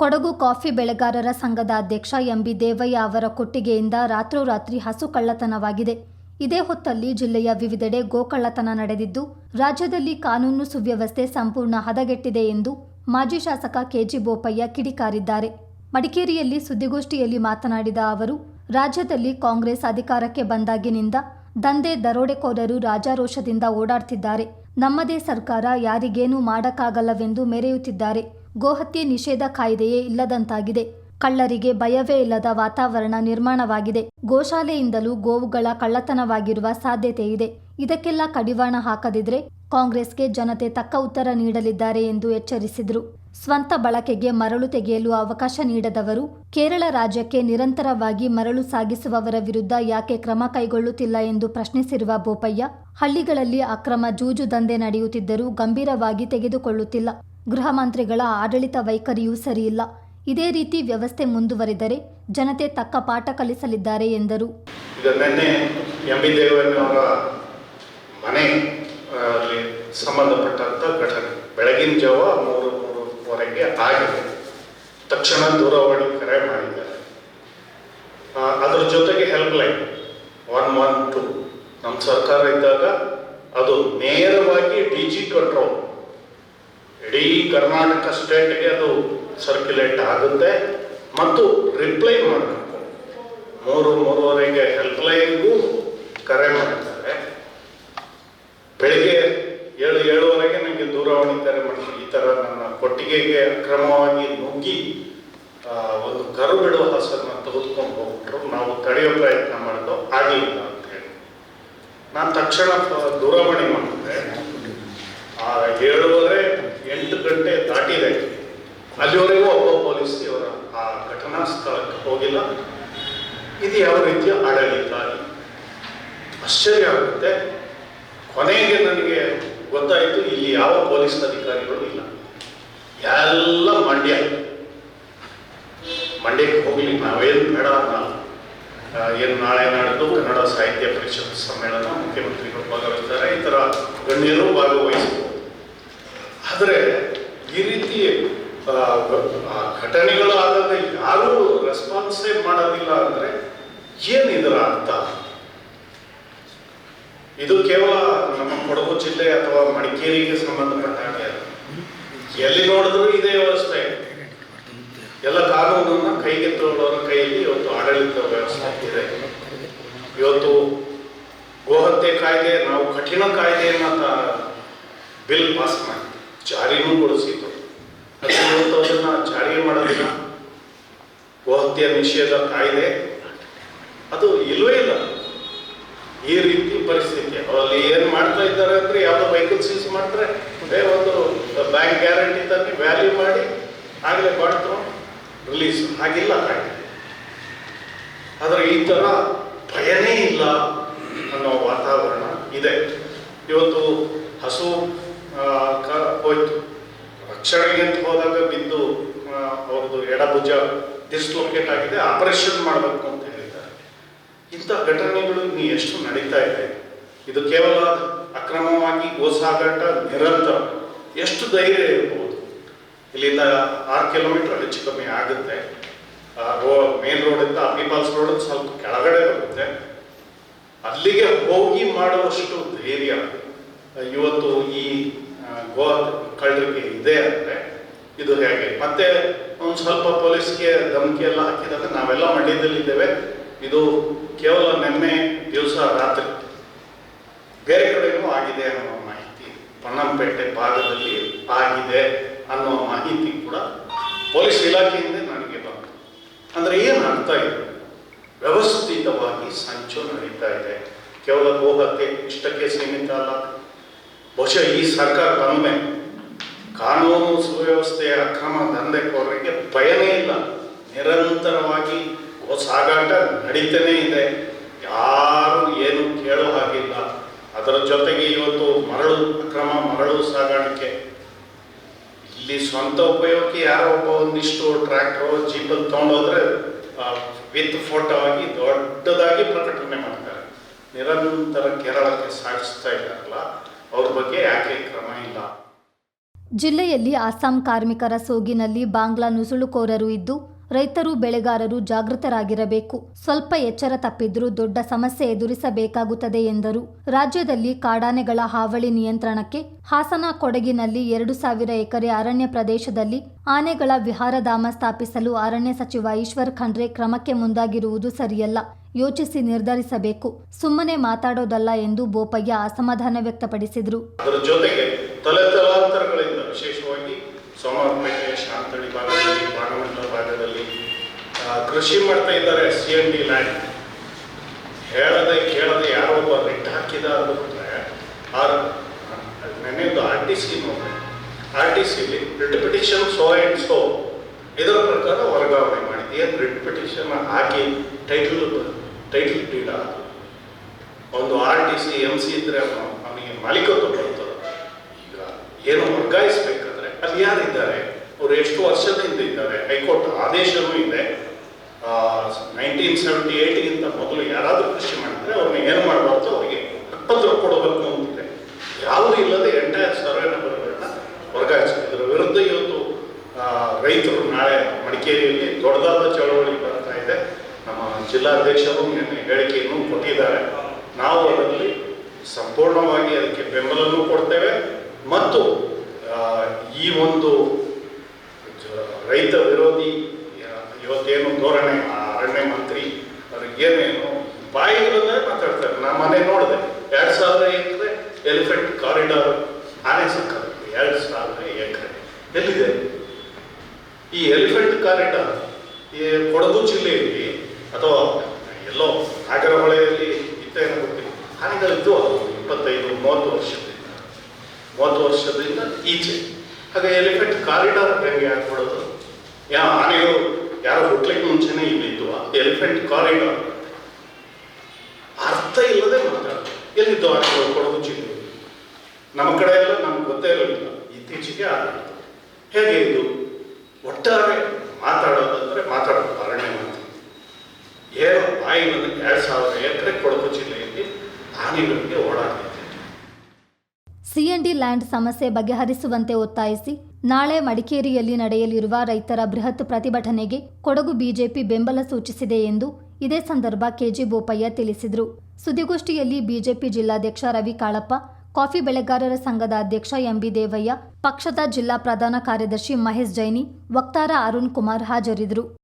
Kodagu coffee ಬೆಳೆಗಾರರ ಸಂಘದ ಅಧ್ಯಕ್ಷ ಎಂಬಿ ದೇವಯ್ಯ ಅವರ ಕೊಟ್ಟಿಗೆಯಿಂದ ರಾತ್ರೋರಾತ್ರಿ ಹಸು ಕಳ್ಳತನವಾಗಿದೆ. ಇದೇ ಹೊತ್ತಲ್ಲಿ ಜಿಲ್ಲೆಯ ವಿವಿಧೆಡೆ ಗೋಕಳ್ಳತನ ನಡೆದಿದ್ದು, ರಾಜ್ಯದಲ್ಲಿ ಕಾನೂನು ಸುವ್ಯವಸ್ಥೆ ಸಂಪೂರ್ಣ ಹದಗೆಟ್ಟಿದೆ ಎಂದು ಮಾಜಿ ಶಾಸಕ ಕೆಜಿ ಬೋಪಯ್ಯ ಕಿಡಿಕಾರಿದ್ದಾರೆ. ಮಡಿಕೇರಿಯಲ್ಲಿ ಸುದ್ದಿಗೋಷ್ಠಿಯಲ್ಲಿ ಮಾತನಾಡಿದ ಅವರು, ರಾಜ್ಯದಲ್ಲಿ ಕಾಂಗ್ರೆಸ್ ಅಧಿಕಾರಕ್ಕೆ ಬಂದಾಗಿನಿಂದ ದಂಧೆ ದರೋಡೆಕೋರರು ರಾಜಾರೋಷದಿಂದ ಓಡಾಡ್ತಿದ್ದಾರೆ. ನಮ್ಮದೇ ಸರ್ಕಾರ ಯಾರಿಗೇನೂ ಮಾಡಕ್ಕಾಗಲ್ಲವೆಂದು ಮೆರೆಯುತ್ತಿದ್ದಾರೆ. ಗೋಹತ್ಯೆ ನಿಷೇಧ ಕಾಯ್ದೆಯೇ ಇಲ್ಲದಂತಾಗಿದೆ. ಕಳ್ಳರಿಗೆ ಭಯವೇ ಇಲ್ಲದ ವಾತಾವರಣ ನಿರ್ಮಾಣವಾಗಿದೆ. ಗೋಶಾಲೆಯಿಂದಲೂ ಗೋವುಗಳ ಕಳ್ಳತನವಾಗಿರುವ ಸಾಧ್ಯತೆ ಇದೆ. ಇದಕ್ಕೆಲ್ಲ ಕಡಿವಾಣ ಹಾಕದಿದ್ರೆ ಕಾಂಗ್ರೆಸ್ಗೆ ಜನತೆ ತಕ್ಕ ಉತ್ತರ ನೀಡಲಿದ್ದಾರೆ ಎಂದು ಎಚ್ಚರಿಸಿದರು. ಸ್ವಂತ ಬಳಕೆಗೆ ಮರಳು ತೆಗೆಯಲು ಅವಕಾಶ ನೀಡದವರು, ಕೇರಳ ರಾಜ್ಯಕ್ಕೆ ನಿರಂತರವಾಗಿ ಮರಳು ಸಾಗಿಸುವವರ ವಿರುದ್ಧ ಯಾಕೆ ಕ್ರಮ ಕೈಗೊಳ್ಳುತ್ತಿಲ್ಲ ಎಂದು ಪ್ರಶ್ನಿಸಿರುವ ಬೋಪಯ್ಯ, ಹಳ್ಳಿಗಳಲ್ಲಿ ಅಕ್ರಮ ಜೂಜು ದಂಧೆ ನಡೆಯುತ್ತಿದ್ದರೂ ಗಂಭೀರವಾಗಿ ತೆಗೆದುಕೊಳ್ಳುತ್ತಿಲ್ಲ. ಗೃಹ ಮಂತ್ರಿಗಳ ಆಡಳಿತ ವೈಖರಿಯೂ ಸರಿಯಿಲ್ಲ. ಇದೇ ರೀತಿ ವ್ಯವಸ್ಥೆ ಮುಂದುವರಿದರೆ ಜನತೆ ತಕ್ಕ ಪಾಠ ಕಲಿಸಲಿದ್ದಾರೆ ಎಂದರು. ಮನೆ ಸಂಬಂಧಪಟ್ಟಂಥ ಘಟನೆ. ಬೆಳಗಿನ ಜಾವ ಮೂರು, ಮೂರುವರೆಗೆ ಆಗಿದೆ. ತಕ್ಷಣ ದೂರವಾಣಿ ಕರೆ ಮಾಡಿದ್ದಾರೆ. ಅದ್ರ ಜೊತೆಗೆ ಹೆಲ್ಪ್ಲೈನ್ ಒನ್ ಒನ್ ಟು. ನಮ್ಮ ಸರ್ಕಾರ ಇದ್ದಾಗ ಅದು ನೇರವಾಗಿ ಡಿ ಜಿ ಕಂಟ್ರೋಲ್ ಇಡೀ ಕರ್ನಾಟಕ ಸ್ಟೇಟ್ಗೆ ಅದು ಸರ್ಕ್ಯುಲೇಟ್ ಆಗುತ್ತೆ ಮತ್ತು ರಿಪ್ಲೈ ಮಾಡಬೇಕು. ಮೂರು ಮೂರುವರೆಗೆ ಹೆಲ್ಪ್ಲೈನ್ಗೂ ಕರೆ ಮಾಡಿದ್ದಾರೆ ಬೆಳಿಗ್ಗೆ ಏಳು ಏಳುವರೆಗೆ ನನಗೆ ದೂರವಾಣಿ ಕರೆ ಮಾಡಿದ್ರು ಈ ಥರ ನನ್ನ ಕೊಟ್ಟಿಗೆಗೆ ಅಕ್ರಮವಾಗಿ ನುಗ್ಗಿ ಒಂದು ಕರು ಬಿಡುವ ಹಸನ್ನು ತೆಗೆದುಕೊಂಡು ಹೋಗ್ಬಿಟ್ರು. ನಾವು ತಡೆಯೋ ಪ್ರಯತ್ನ ಮಾಡಿದ್ದು ಆಗಲಿಲ್ಲ ಅಂತ ಹೇಳಿ. ನಾನು ತಕ್ಷಣ ದೂರವಾಣಿ ಮಾಡಿದೆ ಆ ಏಳುವರೆ ಎಂಟು ಗಂಟೆ ದಾಟಿದೆ ಅಲ್ಲಿವರೆಗೂ ಒಬ್ಬ ಪೊಲೀಸ್ ಇವರ ಆ ಘಟನಾ ಸ್ಥಳಕ್ಕೆ ಹೋಗಿಲ್ಲ ಇದು ಯಾವ ರೀತಿಯ ಆಡಳಿತ ಆಶ್ಚರ್ಯ ಆಗುತ್ತೆ ಕೊನೆಗೆ ನನಗೆ ಗೊತ್ತಾಯಿತು, ಇಲ್ಲಿ ಯಾವ ಪೊಲೀಸ್ ಅಧಿಕಾರಿಗಳು ಇಲ್ಲ. ಎಲ್ಲ ಮಂಡ್ಯ. ಮಂಡ್ಯಕ್ಕೆ ಹೋಗ್ಲಿ ನಾವೇನು ಬೇಡ ಏನು ನಾಳೆ ನಾಡಿದ್ದು ಕನ್ನಡ ಸಾಹಿತ್ಯ ಪರಿಷತ್ ಸಮ್ಮೇಳನ ಮುಖ್ಯಮಂತ್ರಿಗಳು ಭಾಗವಹಿಸ್ತಾರೆ. ಈ ಥರ ಗಣ್ಯರು ಭಾಗವಹಿಸಬಹುದು ಆದರೆ ಈ ರೀತಿ ಘಟನೆಗಳು ಆದಾಗ ಯಾರೂ ರೆಸ್ಪಾನ್ಸೇ ಮಾಡೋದಿಲ್ಲ ಅಂದರೆ ಏನು ಇದರ ಅರ್ಥ ಇದು ಕೇವಲ ನಮ್ಮ ಕೊಡಗು ಜಿಲ್ಲೆ ಅಥವಾ ಮಡಿಕೇರಿಗೆ ಸಂಬಂಧಪಟ್ಟ ಹಾಗೆ ಅಲ್ಲ. ಎಲ್ಲಿ ನೋಡಿದ್ರು ಇದೇ ವ್ಯವಸ್ಥೆ. ಎಲ್ಲ ಕಾನೂನನ್ನ ಕೈಗೆತ್ತಿಕೊಳ್ಳೋರ ಕೈಯಲ್ಲಿ ಇವತ್ತು ಆಡಳಿತ ವ್ಯವಸ್ಥೆ ಇದೆ. ಇವತ್ತು ಗೋಹತ್ಯೆ ಕಾಯ್ದೆ, ನಾವು ಕಠಿಣ ಕಾಯ್ದೆಯನ್ನ ಬಿಲ್ ಪಾಸ್ ಮಾಡಿ, ಜಾರಿನೂ ಗೊಳಿಸಿತು ಅದನ್ನ ಜಾರಿ ಮಾಡೋದಿಲ್ಲ ಗೋಹತ್ಯೆ ನಿಷೇಧ ಕಾಯ್ದೆ ಅದು ಇಲ್ವೇ ಇಲ್ಲ. ಈ ರೀತಿ ಪರಿಸ್ಥಿತಿ. ಅವರಲ್ಲಿ ಏನು ಮಾಡ್ತಾ ಇದ್ದಾರೆ ಅಂದ್ರೆ ಯಾವುದೋ ವೆಹಿಕಲ್ ಸೀಸ್ ಮಾಡ್ತಾರೆ ಅದೇ ಒಂದು ಬ್ಯಾಂಕ್ ಗ್ಯಾರಂಟಿ ತಂದು ವ್ಯಾಲ್ಯೂ ಮಾಡಿ, ಆಗಲೇ ಮಾಡ್ತು ರಿಲೀಸ್ ಹಾಗಿಲ್ಲ ಹಾಗೆ. ಆದರೆ ಈ ಥರ ಭಯನೇ ಇಲ್ಲ ಅನ್ನೋ ವಾತಾವರಣ ಇದೆ. ಇವತ್ತು ಹಸು ಹೋಯ್ತು. ರಕ್ಷಣೆಗೆ ಅಂತ ಹೋದಾಗ ಬಿದ್ದು ಅವ್ರದ್ದು ಎಡಭುಜ ಡಿಸ್ಲೋಕೇಟ್ ಆಗಿದೆ. ಆಪರೇಷನ್ ಮಾಡಬೇಕು. ಇಂಥ ಘಟನೆಗಳು ಇನ್ನು ಎಷ್ಟು ನಡೀತಾ ಇದೆ? ಇದು ಕೇವಲ ಅಕ್ರಮವಾಗಿ ಗೋಸಾಗಾಟ ನಿರಂತರ, ಎಷ್ಟು ಧೈರ್ಯ ಇರ್ಬೋದು? ಇಲ್ಲಿಂದ ಆರು ಕಿಲೋಮೀಟರ್ ಹೆಚ್ಚು ಕಮ್ಮಿ ಆಗುತ್ತೆ. ರೋ ಮೇನ್ ರೋಡಿಂದ ಅಬಿಪಾಲ್ಸ್ ರೋಡ್ ಸ್ವಲ್ಪ ಕೆಳಗಡೆ ಬರುತ್ತೆ ಅಲ್ಲಿಗೆ ಹೋಗಿ ಮಾಡುವಷ್ಟು ಧೈರ್ಯ ಇವತ್ತು ಈ ಗೋ ಕಳ್ಳರಿಗೆ ಇದೆ ಅಂದರೆ ಇದು ಹೇಗೆ? ಮತ್ತೆ ಒಂದು ಸ್ವಲ್ಪ ಪೊಲೀಸ್ಗೆ ಧಮಕಿ ಎಲ್ಲ ಹಾಕಿದಾಗ ನಾವೆಲ್ಲ ಮಂಡ್ಯದಲ್ಲಿದ್ದೇವೆ. ಇದು ಕೇವಲ ನಿನ್ನೆ ದಿವಸ ರಾತ್ರಿ. ಬೇರೆ ಕಡೆಯೂ ಆಗಿದೆ ಅನ್ನೋ ಮಾಹಿತಿ ಪಣ್ಣಂಪೇಟೆ ಭಾಗದಲ್ಲಿ ಆಗಿದೆ ಅನ್ನೋ ಮಾಹಿತಿ ಕೂಡ ಪೊಲೀಸ್ ಇಲಾಖೆಯಿಂದ ನನಗೆ ಬಂತು. ಅಂದರೆ ಏನು ಅರ್ಥ ಇದೆ? ವ್ಯವಸ್ಥಿತವಾಗಿ ಸಂಚು ನಡೀತಾ ಇದೆ. ಕೇವಲ ಗೋಹತ್ಯೆ, ಇಷ್ಟಕ್ಕೆ ಸೀಮಿತ ಅಲ್ಲ. ಬಹುಶಃ ಈ ಸರ್ಕಾರ ಬಂದ ಕಾನೂನು ಸುವ್ಯವಸ್ಥೆಯ ಅಕ್ರಮ ದಂಧೆಕೋರರಿಗೆ ಭಯನೇ ಇಲ್ಲ. ನಿರಂತರವಾಗಿ ಸಾಗಾಟ ನಡೀತಾನೇ ಇದೆ. ಯಾರು ಏನು ಕೇಳೋ ಹಾಗಿಲ್ಲ. ಅದರ ಜೊತೆಗೆ ಇವತ್ತು ಮರಳು ಅಕ್ರಮ ಮರಳು ಸಾಗಾಣಿಕೆ. ಇಲ್ಲಿ ಸ್ವಂತ ಉಪಯೋಗಕ್ಕೆ ಯಾರೋ ಒಬ್ಬ ಒಂದಿಷ್ಟು ಟ್ರ್ಯಾಕ್ಟರ್ ಜೀಪಲ್ಲಿ ತೊಗೊಂಡೋದ್ರೆ ವಿತ್ ಫೋಟೋ ಆಗಿ ದೊಡ್ಡದಾಗಿ ಪ್ರಕಟಣೆ ಮಾಡ್ತಾರೆ. ನಿರಂತರ ಕೇರಳಕ್ಕೆ ಸಾಗಿಸ್ತಾ ಇದ್ದಾರಲ್ಲ, ಅವ್ರ ಬಗ್ಗೆ ಯಾಕೆ ಕ್ರಮ ಇಲ್ಲ? ಜಿಲ್ಲೆಯಲ್ಲಿ ಅಸ್ಸಾಂ ಕಾರ್ಮಿಕರ ಸೋಗಿನಲ್ಲಿ ಬಾಂಗ್ಲಾ ನುಸುಳುಕೋರರು ಇದ್ದು ರೈತರು ಬೆಳೆಗಾರರು ಜಾಗೃತರಾಗಿರಬೇಕು. ಸ್ವಲ್ಪ ಎಚ್ಚರ ತಪ್ಪಿದ್ರೂ ದೊಡ್ಡ ಸಮಸ್ಯೆ ಎದುರಿಸಬೇಕಾಗುತ್ತದೆ ಎಂದರು. ರಾಜ್ಯದಲ್ಲಿ ಕಾಡಾನೆಗಳ ಹಾವಳಿ ನಿಯಂತ್ರಣಕ್ಕೆ ಹಾಸನ ಕೊಡಗಿನಲ್ಲಿ ಎರಡು ಸಾವಿರ ಎಕರೆ ಅರಣ್ಯ ಪ್ರದೇಶದಲ್ಲಿ ಆನೆಗಳ ವಿಹಾರಧಾಮ ಸ್ಥಾಪಿಸಲು ಅರಣ್ಯ ಸಚಿವ ಈಶ್ವರ್ ಖಂಡ್ರೆ ಕ್ರಮಕ್ಕೆ ಮುಂದಾಗಿರುವುದು ಸರಿಯಲ್ಲ. ಯೋಚಿಸಿ ನಿರ್ಧರಿಸಬೇಕು. ಸುಮ್ಮನೆ ಮಾತಾಡೋದಲ್ಲ ಎಂದು ಬೋಪಯ್ಯ ಅಸಮಾಧಾನ ವ್ಯಕ್ತಪಡಿಸಿದರು ಅದರ ಜೊತೆಗೆ ತಲೆ ತಲಾಂತರಗಳಿಂದ ವಿಶೇಷವಾಗಿ ಸೋಮವಾರಪೇಟೆ ಶಾಂತಳಿ ಭಾಗದಲ್ಲಿ ಬಾಣಮಂಡಲ ಭಾಗದಲ್ಲಿ ಆ, ಕೃಷಿ ಮಾಡ್ತಾ ಇದ್ದಾರೆ ಸಿ ಎನ್ ಡಿ ಲ್ಯಾಂಡ್ ಹೇಳದೆ ಕೇಳದೆ ಯಾರೋ ಒಬ್ಬ ರಿಟ್ ಹಾಕಿದ ಅಂದ್ಬಿಟ್ರೆ ಆರ್ ಒಂದು ಆರ್ ಟಿ ಸಿ ನೋಡಿ R T ಸಿಲಿ writ petition so and so ಇದರ ಪ್ರಕಾರ ವರ್ಗಾವಣೆ ಮಾಡಿದ್ದು ಏನು ರಿಟ್ ಪಿಟಿಷನ್ ಹಾಕಿ ಟೈಟಲ್ ಟೈಟಲ್ ಅದು ಒಂದು R T C M C ಇದ್ರೆ ಅವನು ಅವನಿಗೆ ಮಾಲೀಕತ್ವ ಬರ್ತದೆ ಈಗ ಏನು ವರ್ಗಾಯಿಸ್ಬೇಕಾದ್ರೆ ಅಲ್ಲಿ ಯಾರಿದ್ದಾರೆ? ಅವ್ರು ಎಷ್ಟು ವರ್ಷದಿಂದ ಇದ್ದಾರೆ? ಹೈಕೋರ್ಟ್ ಆದೇಶವೂ ಇದೆ. ನೈನ್ಟೀನ್ ಸೆವೆಂಟಿ ಏಯ್ಟ್ಗಿಂತ ಮೊದಲು ಯಾರಾದರೂ ಕೃಷಿ ಮಾಡಿದ್ರೆ ಅವ್ರನ್ನ ಏನು ಮಾಡಬಾರ್ದು? ಅವರಿಗೆ ರೂಪಾಯಿ ಕೊಡಬೇಕು ಅಂತಿದೆ. ಯಾವುದೂ ಇಲ್ಲದೆ ಎಂಟೈರ್ ಸರ್ವೆ ನಂಬರ್ಗಳನ್ನ ವರ್ಗಾಯಿಸಿದೆ. ಇದರ ವಿರುದ್ಧ ಇವತ್ತು ರೈತರು ನಾಳೆ ಮಡಿಕೇರಿಯಲ್ಲಿ ದೊಡ್ಡದಾದ ಚಳವಳಿ ಬರ್ತಾ ಇದೆ. ನಮ್ಮ ಜಿಲ್ಲಾಧ್ಯಕ್ಷರು ನಿನ್ನೆ ಹೇಳಿಕೆಯನ್ನು ಕೊಟ್ಟಿದ್ದಾರೆ. ನಾವು ಅದರಲ್ಲಿ ಸಂಪೂರ್ಣವಾಗಿ ಅದಕ್ಕೆ ಬೆಂಬಲವೂ ಕೊಡ್ತೇವೆ. ಮತ್ತು ಈ ಒಂದು ರೈತ ವಿರೋಧಿ ಇವತ್ತೇನು ಧೋರಣೆ, ಆ ಅರಣ್ಯ ಮಂತ್ರಿ ಅವ್ರಿಗೇನೇನು ಬಾಯಿ ಇರೋದೇ ಮಾತಾಡ್ತಾರೆ. ನಾನು ಮನೆ ನೋಡಿದೆ, ಎರಡು ಸಾವಿರ ಎಕರೆ ಎಲಿಫೆಂಟ್ ಕಾರಿಡಾರ್ ಆನೆ ಸಿಕ್ಕದು ಎರಡು ಸಾವಿರ ಎಕರೆ ಎಲ್ಲಿದೆ? ಈ ಎಲಿಫೆಂಟ್ ಕಾರಿಡಾರ್ ಈ ಕೊಡಗು ಜಿಲ್ಲೆಯಲ್ಲಿ ಅಥವಾ ಎಲ್ಲೋ ನಾಗರಹೊಳೆಯಲ್ಲಿ ಇತ್ತೇನೋ ಗೊತ್ತಿಲ್ಲ ಆನೆಗಳಿದ್ದು ಇಪ್ಪತ್ತೈದು, ಮೂವತ್ತು ವರ್ಷದಿಂದ. ಮೂವತ್ತು ವರ್ಷದಿಂದ ಈಚೆ. ಹಾಗೆ ಎಲಿಫೆಂಟ್ ಕಾರಿಡಾರ್ ಹೆಂಗೆ ಹಾಕ್ಬಿಡೋದು ಯಾವ ಆನೆಗಳು ಯಾರು ಹುಟ್ಲಿಕ್ಕೆ ಮುಂಚೆನೇ ಇಲ್ಲಿದ್ದು ಎಲಿಫೆಂಟ್ ಕಾರಿಡಾರ್ ಅರ್ಥ ಇಲ್ಲದೆ ಮಾತಾಡೋದು ಎಲ್ಲಿದ್ದು ಆನೆಗಳು ಕೊಡಗು ಜಿಲ್ಲೆ ನಮ್ಮ ಕಡೆ ಎಲ್ಲ ನಮ್ಗೆ ಗೊತ್ತೇ ಇರಲಿಲ್ಲ ಇತ್ತೀಚೆಗೆ ಆಗಿತ್ತು ಹೇಗೆ ಇದು? ಒಟ್ಟಾರೆ ಮಾತಾಡೋದಂದ್ರೆ ಮಾತಾಡೋದು ಅರಣ್ಯ ಮಾತು ಏನು ಬಾಯಿ ಬಂದು ಎರಡು ಸಾವಿರ ಎಕರೆ ಕೊಡಗು ಜಿಲ್ಲೆಯಲ್ಲಿ ಆನೆಗಳಿಗೆ ಎನ್ ಡಿ ಲ್ಯಾಂಡ್ ಸಮಸ್ಯೆ ಬಗೆಹರಿಸುವಂತೆ ಒತ್ತಾಯಿಸಿ ನಾಳೆ ಮಡಿಕೇರಿಯಲ್ಲಿ ನಡೆಯಲಿರುವ ರೈತರ ಬೃಹತ್ ಪ್ರತಿಭಟನೆಗೆ ಕೊಡಗು ಬಿಜೆಪಿ ಬೆಂಬಲ ಸೂಚಿಸಿದೆ ಎಂದು ಇದೇ ಸಂದರ್ಭ ಕೆಜಿ ಬೋಪಯ್ಯ ತಿಳಿಸಿದರು. ಸುದ್ದಿಗೋಷ್ಠಿಯಲ್ಲಿ ಬಿಜೆಪಿ ಜಿಲ್ಲಾಧ್ಯಕ್ಷ ರವಿ ಕಾಳಪ್ಪ, ಕಾಫಿ ಬೆಳೆಗಾರರ ಸಂಘದ ಅಧ್ಯಕ್ಷ ಎಂಬಿ ದೇವಯ್ಯ, ಪಕ್ಷದ ಜಿಲ್ಲಾ ಪ್ರಧಾನ ಕಾರ್ಯದರ್ಶಿ ಮಹೇಶ್ ಜೈನಿ, ವಕ್ತಾರ ಅರುಣ್ ಕುಮಾರ್ ಹಾಜರಿದ್ದರು.